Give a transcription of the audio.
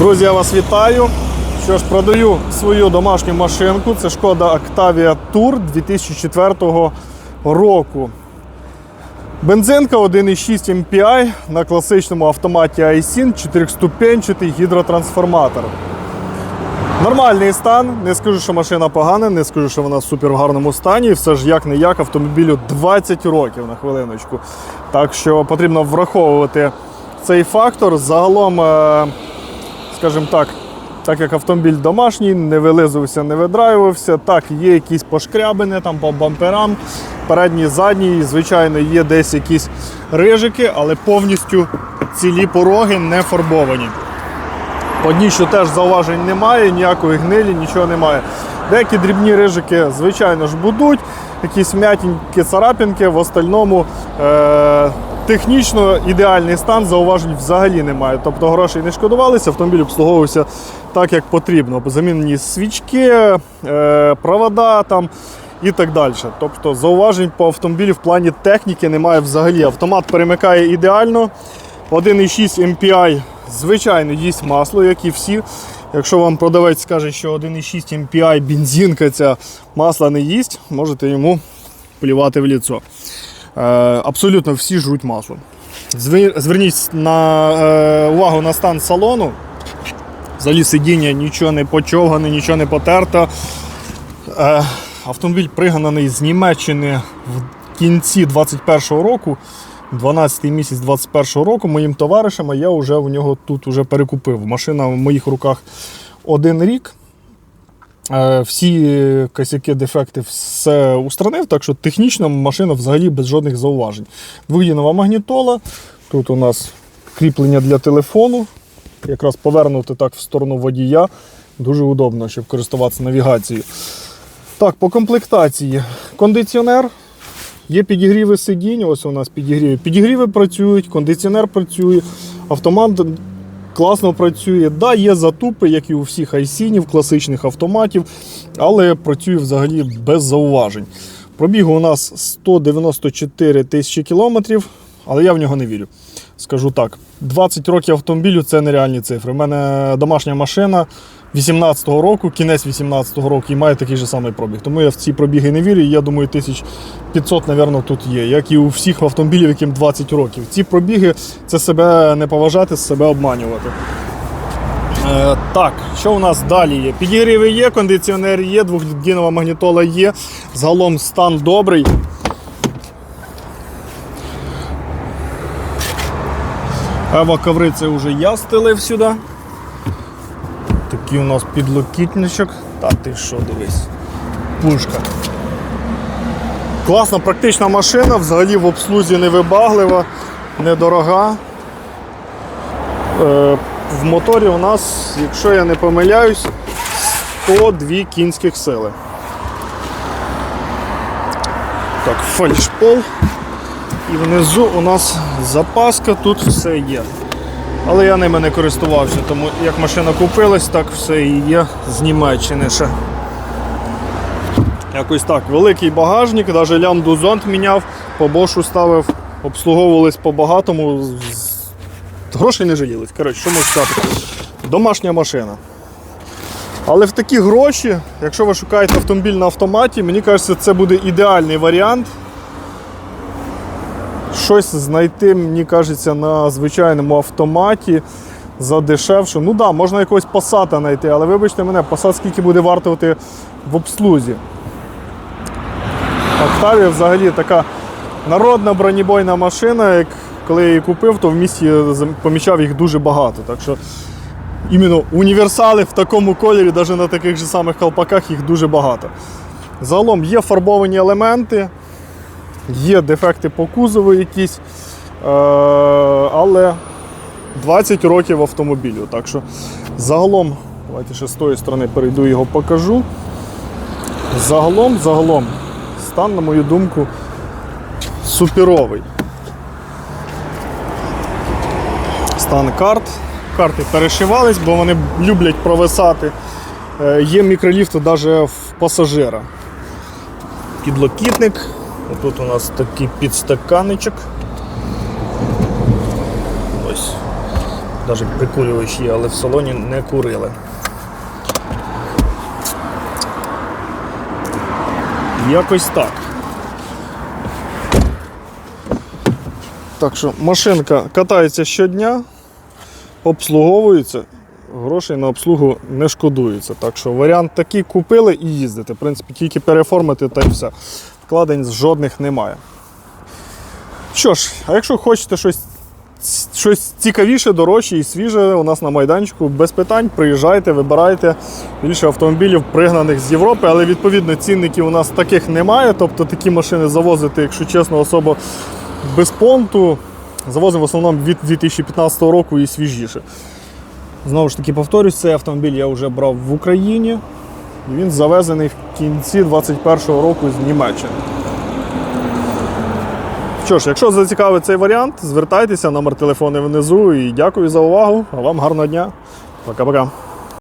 Друзі, я вас вітаю. Що ж, продаю свою домашню машинку. Це шкода Octavia Tour 2004 року. Бензинка 1,6 MPI на класичному автоматі iSyn, 4-ступенчатий гідротрансформатор. Нормальний стан, не скажу, що машина погана, не скажу, що вона в супер гарному стані. Все ж як не як автомобілю 20 років на хвилиночку. Так що потрібно враховувати цей фактор. Загалом, е, скажімо так, так як автомобіль домашній, не вилизувався, не видраювався. Так, є якісь пошкрябини там по бамперам, передній, задній, звичайно, є десь якісь рижики, але повністю цілі пороги не фарбовані. По дніщу теж зауважень немає, ніякої гнилі, нічого немає. Деякі дрібні рижики, звичайно ж, будуть, якісь м'ятінькі царапінки, в остальному е- технічно ідеальний стан, зауважень взагалі немає. Тобто грошей не шкодувалися, автомобіль обслуговувався так, як потрібно. Замінені свічки, е- провода там. І так далі. Тобто зауважень по автомобілі в плані техніки немає взагалі. Автомат перемикає ідеально. 1,6 MPI, звичайно, їсть масло, як і всі. Якщо вам продавець скаже, що 1,6 MPI бензинка ця масла не їсть, можете йому плювати в ліцо. Е, абсолютно всі жруть масло. Зверніть на, е, увагу на стан салону. Взагалі сидіння нічого не почовгане, нічого не потерто. Е, автомобіль пригананий з Німеччини в кінці 21-го року. 12-й місяць 21-го року моїм товаришем, а я вже в нього тут вже перекупив. Машина в моїх руках один рік. Е, Всі косяки, дефекти все устранив, так що технічно машина взагалі без жодних зауважень. Двоїнова магнітола. Тут у нас кріплення для телефону. Якраз повернути так в сторону водія. Дуже удобно, щоб користуватися навігацією. Так, по комплектації. Кондиціонер. Є підігріви сидінь, ось у нас підігріви. Підігріви працюють, кондиціонер працює, автомат класно працює. Да, є затупи, як і у всіх айсінів, класичних автоматів, але працює взагалі без зауважень. Пробігу у нас 194 тисячі кілометрів, але я в нього не вірю. Скажу так: 20 років автомобілю це нереальні цифри. У мене домашня машина 18-го року, кінець 18-го року і має такий же самий пробіг. Тому я в ці пробіги не вірю. Я думаю, 1500, мабуть, тут є, як і у всіх автомобілів, яким 20 років. Ці пробіги це себе не поважати, себе обманювати. Е, так, що у нас далі є? Підігріви є, кондиціонер є, двохдінова магнітола є. Загалом стан добрий. Ева коври це вже я стелив сюди. Такий у нас підлокітничок. Та ти що, дивись. Пушка. Класна, практична машина, взагалі в обслузі невибаглива, недорога. Е, в моторі у нас, якщо я не помиляюсь, 102 кінських сили. Так, фальшпол. І внизу у нас запаска, тут все є. Але я ними не користувався, тому як машина купилась, так все і є з Німеччини ще. Якось так. Великий багажник, навіть лямбду зонт міняв, по бошу ставив, обслуговувались по-багатому. Грошей не жалілись. Коротше, що можу сказати? Домашня машина. Але в такі гроші, якщо ви шукаєте автомобіль на автоматі, мені кажеться, це буде ідеальний варіант. Щось знайти, мені кажеться, на звичайному автоматі за дешевше. Ну так, да, можна якогось Passat знайти, але вибачте мене, Passat скільки буде вартувати в обслузі. Octavia взагалі така народна бронебойна машина. Як коли я її купив, то в місті помічав їх дуже багато. Так що іменно універсали в такому кольорі, навіть на таких же самих колпаках, їх дуже багато. Загалом є фарбовані елементи, є дефекти по кузову якісь, е, але 20 років автомобілю. Так що загалом, давайте ще з тої сторони перейду його покажу. Загалом, загалом, стан, на мою думку, суперовий. Стан карт. Карти перешивались, бо вони люблять провисати. Е, Є мікроліфти навіть в пасажира. Підлокітник. Тут у нас такий підстаканничок. Ось. навіть прикурювач є, але в салоні не курили. Якось так. Так що машинка катається щодня, обслуговується, грошей на обслугу не шкодується. Так що варіант такий купили і їздите. В принципі, тільки переформити та й все. Вкладень жодних немає. Що ж, а якщо хочете щось, щось цікавіше, дорожче і свіже, у нас на майданчику без питань, приїжджайте, вибирайте більше автомобілів, пригнаних з Європи, але відповідно цінників у нас таких немає. Тобто такі машини завозити, якщо чесно, особо без понту. Завозимо в основному від 2015 року і свіжіше. Знову ж таки, повторюсь, цей автомобіль я вже брав в Україні. І він завезений в кінці 2021 року з Німеччини. Що ж, якщо зацікавить цей варіант, звертайтеся, номер телефону внизу і дякую за увагу. А вам гарного дня. Пока-пока.